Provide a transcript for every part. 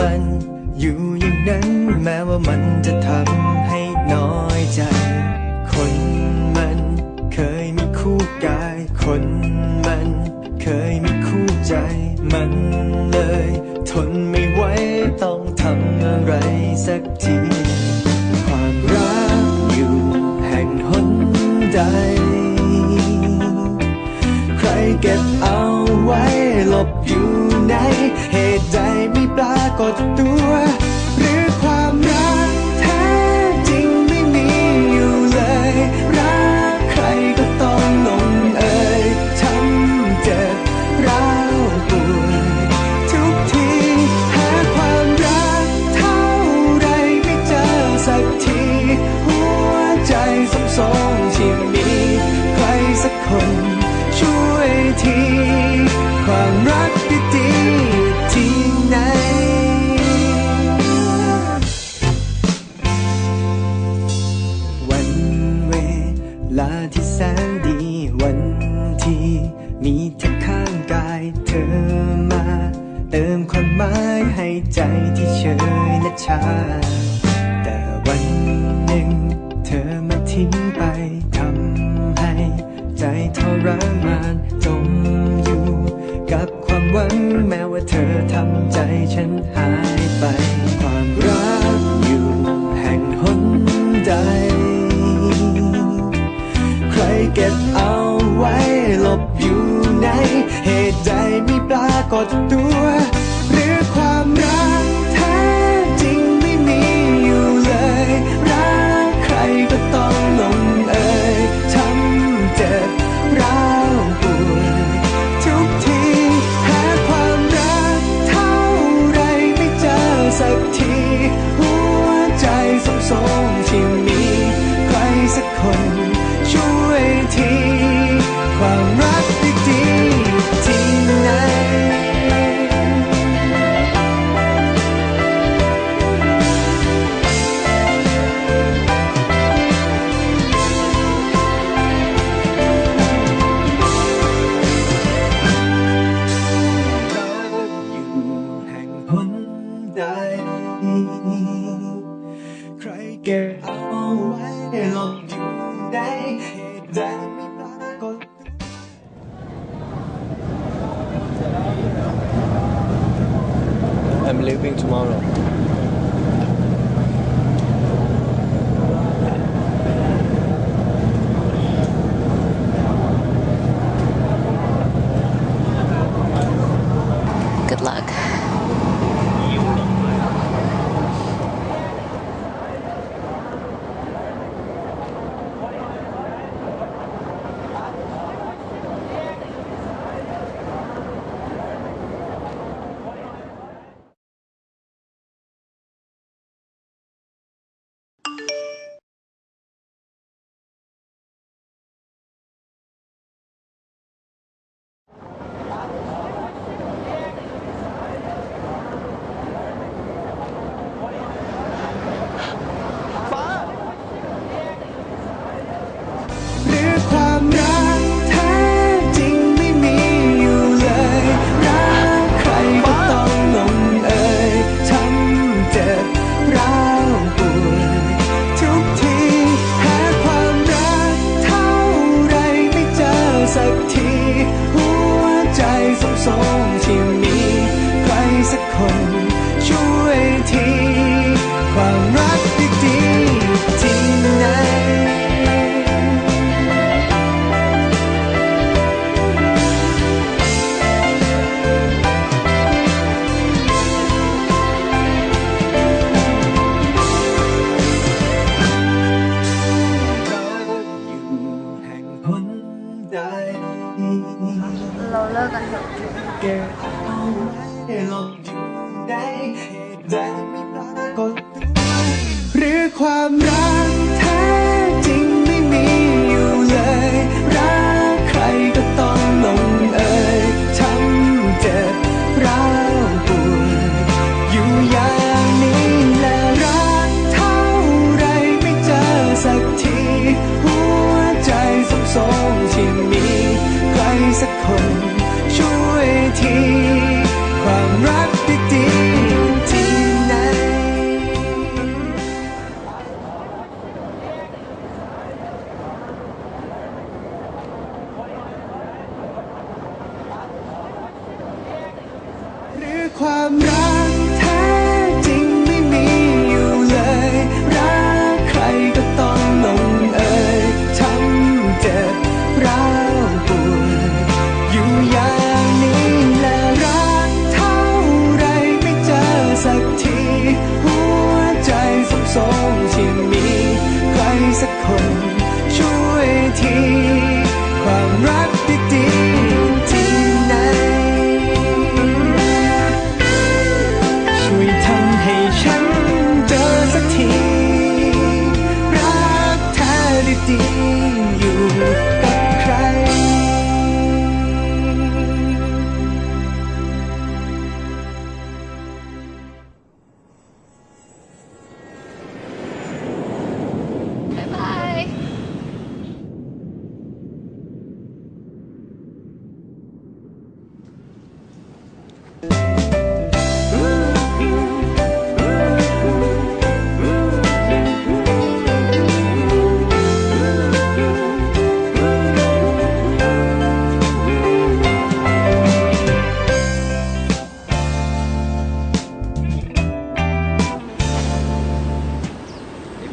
มันอยู่ apertura 孤独。I'm leaving tomorrow. สองที่มีใครสักคน ลิกกันเถอะหรือความ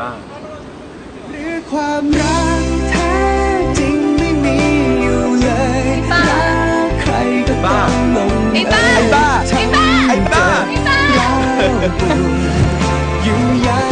บ้าหรือความรักแท้จริงไม่มีอยู่เลยบ้ารักใครก็ต้องลงไอ้บ้าเอยไอ้บ้าทำไอ้บ้าให้เจ็บไอ้บ้าแล้วปวดอยู่อย่า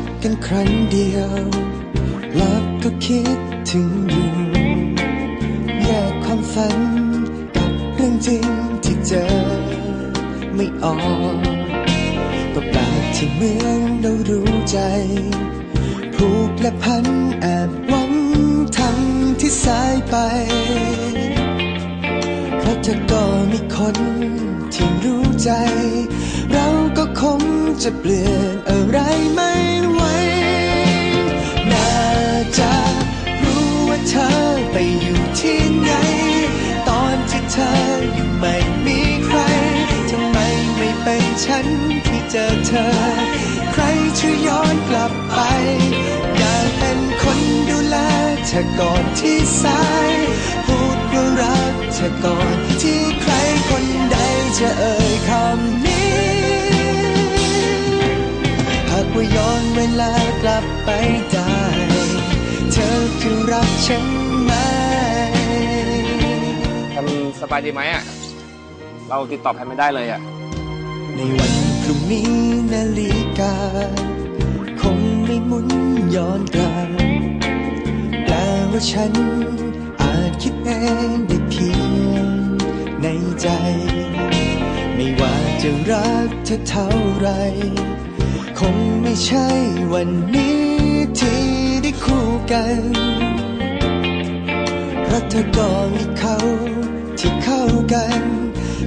บกันครั้งเดียว แล้วก็คิดถึงอยู่แยกความฝันกับเรื่องจริงที่เจอไม่ออกก็แปลกที่เหมือนเรารู้ใจ ผูกและพันแอบหวังทั้งที่สายไปเพราะเธอก็มีคนที่รู้ใจราก็ คงจะเปลี่ยนอะไรไม่ไหว น่าจะรู้ว่าเธอไปอยู่ที่ไหน ตอนที่เธออยู่ไม่มีใคร ทำไมไม่เป็นฉันที่เจอเธอ ใครช่วยย้อนกลับไป อยากเป็นคนดูแลเธอก่อนที่สาย พูดว่ารักเธอก่อน บไปได้ เธอจะรักฉันไหมแพมสบายดีไหมอะ เราติดต่อแพมไม่ได้เลยอะ ในวันพรุ่งนี้นาฬิกา คงไม่หมุนย้อนกลับแปลว่าฉันอาจคิดเองได้เพียงในใจ ไม่ว่าจะรักเธอเท่าไร คงไม่ใช่วันนี้ที่ได้คู่กันเพราะเธอก็มีเขาที่เข้ากัน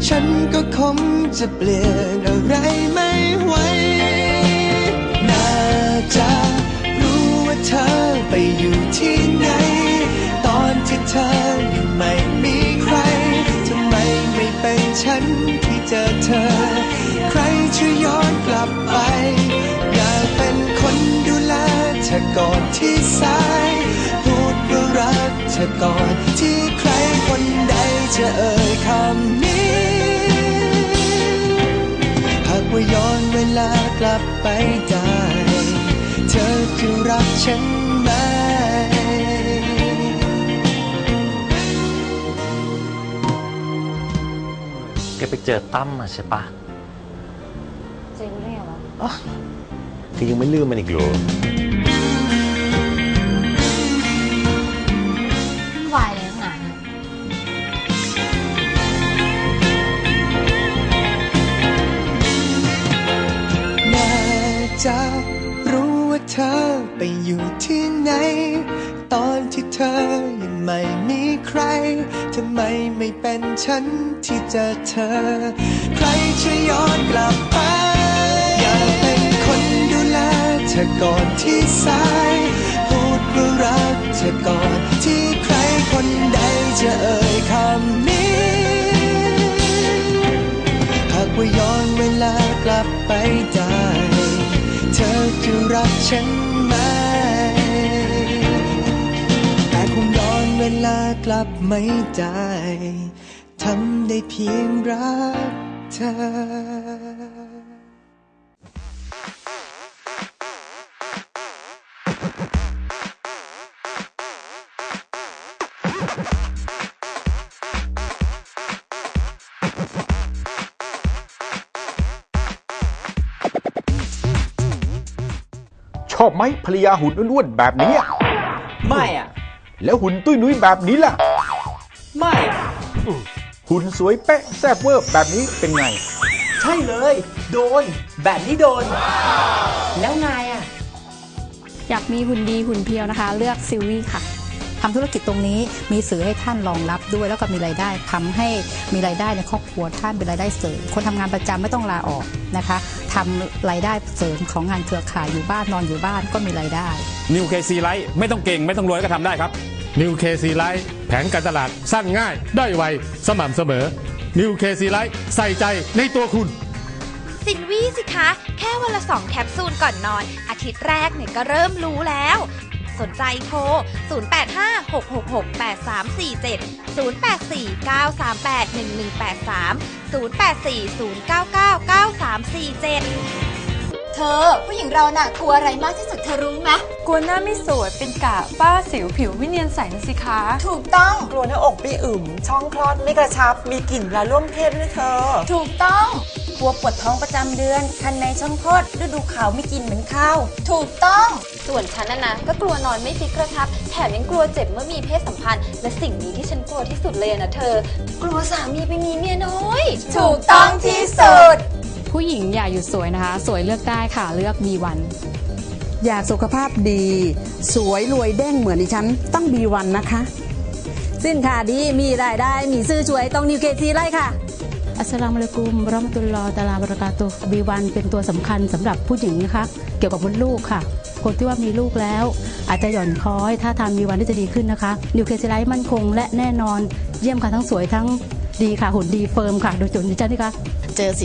ฉันก็คงจะเปลี่ยนอะไรไม่ไหวน่าจะรู้ว่าเธอไปอยู่ที่ไหน ตอนที่เธอยู่ไม่มีใครทำไมไม่เป็นฉันที่เจอเธอ เธอก่อนที่สายพูดว่ารักเธอก่อนที่ใครคนใดจะเอ่ยคำนี้หากว่าย้อนเวลากลับไปได้ เธอจะรักฉันไหมแกไปเจอตั้มมาใช่ปะเจ๊รู้ได้ไงวะ แกยังไม่ลืมมันอีกเหรอ ฉันที่เจอเธอ ใครช่วยย้อนกลับไป อยากเป็นคนดูแลเธอก่อนที่สาย พูดว่ารักเธอก่อนที่ใครคนใดจะเอ่ยคำนี้ หากว่าย้อนเวลากลับไปได้ เธอจะรักฉันไหมแต่คงย้อนเวลากลับไม่ได้ำได้เพียงรักเธอชอบไหมภรรยาหุ่นอ้วนๆแบบนี้อะไม่อะ แล้วหุ่นตุ้ยนุ้ยแบบนี้ล่ะไม่ หุ่นสวยเป๊ะแซ่บเวอร์แบบนี้เป็นไง ใช่เลย โดน แบบนี้โดน แล้วนายอะ อยากมีหุ่นดีหุ่นเพียวนะคะ เลือกซิลวี่ค่ะทำธุรกิจตรงนี้มีสื่อให้ท่านรองรับด้วย แล้วก็มีรายได้ทำให้มีรายได้ในครอบครัวท่านเป็นรายได้เสริมคนทำงานประจำไม่ต้องลาออกนะคะทำรายได้เสริมของงานเครือข่ายอยู่บ้านนอนอยู่บ้านก็มีรายได้นิวเคซีไลท์ไม่ต้องเก่งไม่ต้องรวยก็ทำได้ครับ นิวเคซีไลท์แผนการตลาดสั้นง่าย ได้ไว สม่ำเสมอนิวเคซีไลท์ใส่ใจในตัวคุณซินวี่สิคะ แค่วันละสองแคปซูลก่อนนอน อาทิตย์แรกเนี่ยก็เริ่มรู้แล้ว สนใจโทร 0856668347 0840999347 เธอ ผู้หญิงเราน่ะกลัวอะไรมากที่สุดเธอรู้ไหมกลัวหน้าไม่สวยเป็นกะฝ้าสิวผิวไม่เนียนใสนะสิคะถูกต้องกลัวหน้าอกไม่อึมช่องคลอดไม่กระชับ มีกลิ่นเวลาร่วมเพศด้วยเธอ ถูกต้อง กลัวปวดท้องประจำเดือน คันในช่องคลอดฤดูขาวไม่กินเหมือนข้าวถูกต้อง ส่วนฉันนะนะก็กลัวนอนไม่ฟิกกระชับ แถมยังกลัวเจ็บเมื่อมีเพศสัมพันธ์ และสิ่งนี้ที่ฉันกลัวที่สุดเลยอะนะเธอ กลัวสามีไปมีเมียน้อย ถูกต้องที่สุด ผู้หญิงอย่าหยุดสวยนะคะ สวยเลือกได้ค่ะเลือก B1 อยากสุขภาพดี สวยรวยเด้งเหมือนดิฉันต้องบีวันนะคะ สินค้าดีมีรายได้มีซื้อช่วยต้องนิวเคซีไล่ค่ะ อัสสลามุอะลัยกุมวะเราะมะตุลลอฮ์ตะอาลาบะเราะกาตุฮ์ B1 เป็นตัวสำคัญสำหรับผู้หญิงนะคะ เกี่ยวกับมดลูกค่ะ คนที่ว่ามีลูกแล้ว อาจจะหย่อนคล้อย ถ้าทาน B1 ได้จะดีขึ้นนะคะ นิวเคลีไลท์มั่นคงและแน่นอนเยี่ยมค่ะทั้งสวยทั้งดีค่ะหุ่นดีเฟิร์มค่ะโดยจุดนี้จ้านี่คะ เจอสิ